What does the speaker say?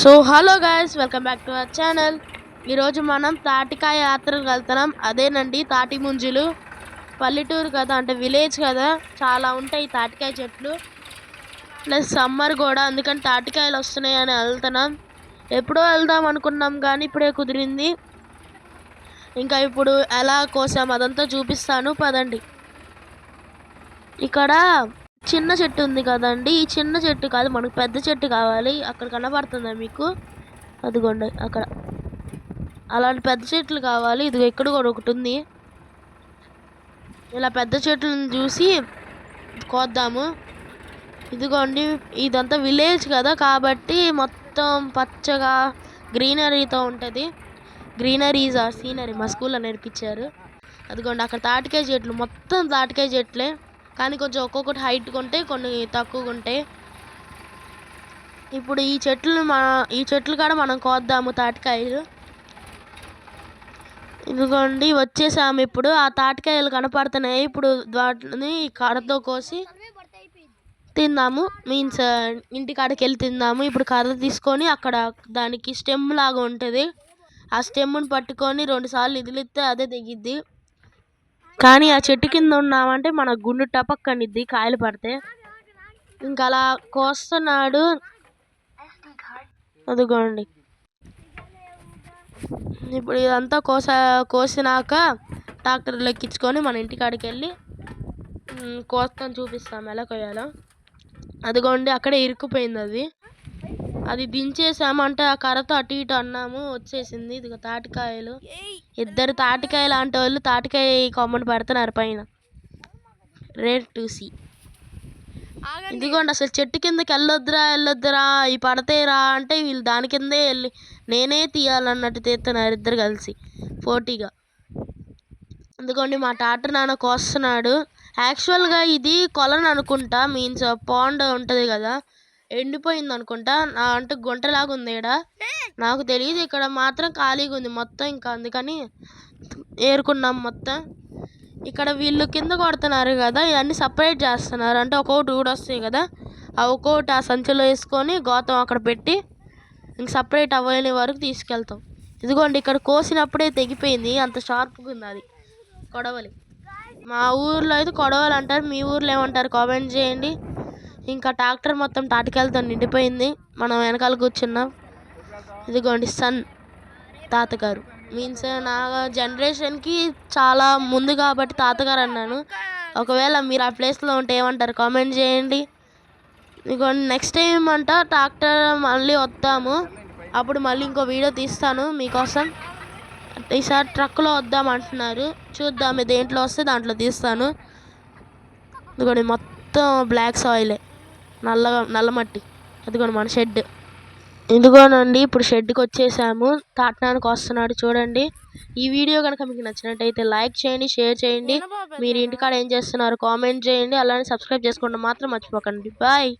So hello guys welcome back to our channel ఈరోజు మనం తాటికాయ యాత్రకు వెళ్తున్నాం. అదేనండి తాటి ముంజులు పల్లెటూరు కదా అంటే విలేజ్ కదా చాలా ఉంటాయి తాటికాయ చెట్లు. ప్లస్ సమ్మర్ కూడా అందుకని తాటికాయలు వస్తున్నాయి అని వెళ్తున్నాం. ఎప్పుడో వెళ్దాం అనుకున్నాం కానీ ఇప్పుడే కుదిరింది. ఇంకా ఇప్పుడు ఎలా కోసాం అదంతా చూపిస్తాను పదండి. ఇక్కడ చిన్న చెట్టు ఉంది కదండి. ఈ చిన్న చెట్టు కాదు మనకు పెద్ద చెట్టు కావాలి. అక్కడ కనబడుతుందా మీకు? అదిగోండి అక్కడ. అలాంటి పెద్ద చెట్లు కావాలి. ఇది ఇక్కడ కూడా ఒకటి ఉంది. ఇలా పెద్ద చెట్లను చూసి కోద్దాము. ఇదిగోండి ఇదంతా విలేజ్ కదా కాబట్టి మొత్తం పచ్చగా గ్రీనరీతో ఉంటుంది. గ్రీనరీస్ ఆర్ సీనరీ మా స్కూల్లో నేర్పించారు. అదిగోండి అక్కడ తాటికాయ చెట్లు మొత్తం తాటికాయ చెట్లే. కానీ కొంచెం ఒక్కొక్కటి హైట్గా ఉంటాయి కొన్ని తక్కువగా ఉంటాయి. ఇప్పుడు ఈ చెట్లు మన ఈ చెట్లు కాడ మనం కోద్దాము తాటికాయలు. ఇదిగోండి వచ్చేసాము ఇప్పుడు. ఆ తాటికాయలు కనపడుతున్నాయి. ఇప్పుడు వాటిని కర్రతో కోసి తిందాము. మీన్స్ ఇంటి కాడికి వెళ్ళి తిందాము. ఇప్పుడు కర్ర తీసుకొని అక్కడ దానికి స్టెమ్ లాగా ఉంటుంది. ఆ స్టెమ్ను పట్టుకొని రెండుసార్లు ఇదిలిస్తే అదే తెగిద్ది. కానీ ఆ చెట్టు కింద ఉన్నామంటే మన గుండు టపక్కనిద్ది కాయలు పడితే. ఇంకా అలా కోస్తున్నాడు. అదిగోండి. ఇప్పుడు ఇదంతా కోస కోసినాక ట్రాక్టర్లో ఎక్కించుకొని మన ఇంటికాడికి వెళ్ళి కోస్తాను చూపిస్తాం ఎలా కొయ్యాలో అదిగోండి అక్కడే ఇరుక్కుపోయింది అది. అది దించేసాము అంటే ఆ కర్రతో అటు ఇటు అన్నాము వచ్చేసింది. ఇదిగో తాటికాయలు. ఇద్దరు తాటికాయ లాంటి వాళ్ళు తాటికాయ కొమ్మని పెడుతున్నారు పైన. రేట్ టు సీ ఇదిగోండి అసలు చెట్టు కిందకి వెళ్ళొద్దురా వెళ్ళొద్దురా ఈ పడతాయిరా అంటే వీళ్ళు దాని కిందే వెళ్ళి నేనే తీయాలన్నట్టు తీస్తున్నారు ఇద్దరు కలిసి పోటీగా. ఇదిగోండి మా టాటర్ నాన్న కోస్తున్నాడు. యాక్చువల్గా ఇది కొలను అనుకుంటా మీన్స్ పాండ్ ఉంటుంది కదా. ఎండిపోయింది అనుకుంటా నా అంటే గుంటలాగా ఉంది ఇక్కడ నాకు తెలియదు ఇక్కడ మాత్రం ఖాళీగా ఉంది మొత్తం ఇంకా అందుకని ఏరుకున్నాం మొత్తం. ఇక్కడ వీళ్ళు కింద కొడుతున్నారు కదా ఇవన్నీ సపరేట్ చేస్తున్నారు. అంటే ఒక్కొక్కటి ఊడొస్తాయి కదా ఆ ఒక్కొక్కటి ఆ సంచిలో వేసుకొని గోతం అక్కడ పెట్టి ఇంక సపరేట్ అవ్వని వరకు తీసుకెళ్తాం. ఇదిగోండి ఇక్కడ కోసినప్పుడే తెగిపోయింది. అంత షార్ప్గా ఉంది అది. కొడవలి. మా ఊర్లో అయితే కొడవలి అంటారు మీ ఊర్లో ఏమంటారు? కామెంట్ చేయండి. ఇంకా ట్రాక్టర్ మొత్తం తాటికాయలతో నిండిపోయింది. మనం వెనకాల కూర్చున్నాం ఇదిగోండి సన్ తాతగారు. మీన్స్ నా జనరేషన్కి చాలా ముందు కాబట్టి తాతగారు అన్నాను. ఒకవేళ మీరు ఆ ప్లేస్లో ఉంటే ఏమంటారు? కామెంట్ చేయండి. ఇదిగోండి నెక్స్ట్ టైం ఏమంట ట్రాక్టర్ మళ్ళీ వద్దాము. అప్పుడు మళ్ళీ ఇంకో వీడియో తీస్తాను మీకోసం. ఈసారి ట్రక్లో వద్దాం అంటున్నారు. చూద్దాం ఇది దేంట్లో వస్తే దాంట్లో తీస్తాను. ఇదిగోండి మొత్తం బ్లాక్ సాయిలే. నల్లగా నల్ల మట్టి. అదిగోండి మన షెడ్. ఇదిగోనండి ఇప్పుడు షెడ్కి వచ్చేసాము. తాటడానికి వస్తున్నాడు చూడండి. ఈ వీడియో కనుక మీకు నచ్చినట్టయితే లైక్ చేయండి షేర్ చేయండి. మీరు ఇంటికాడ ఏం చేస్తున్నారు కామెంట్ చేయండి. అలానే సబ్స్క్రైబ్ చేసుకోండి మాత్రం మర్చిపోకండి. బాయ్.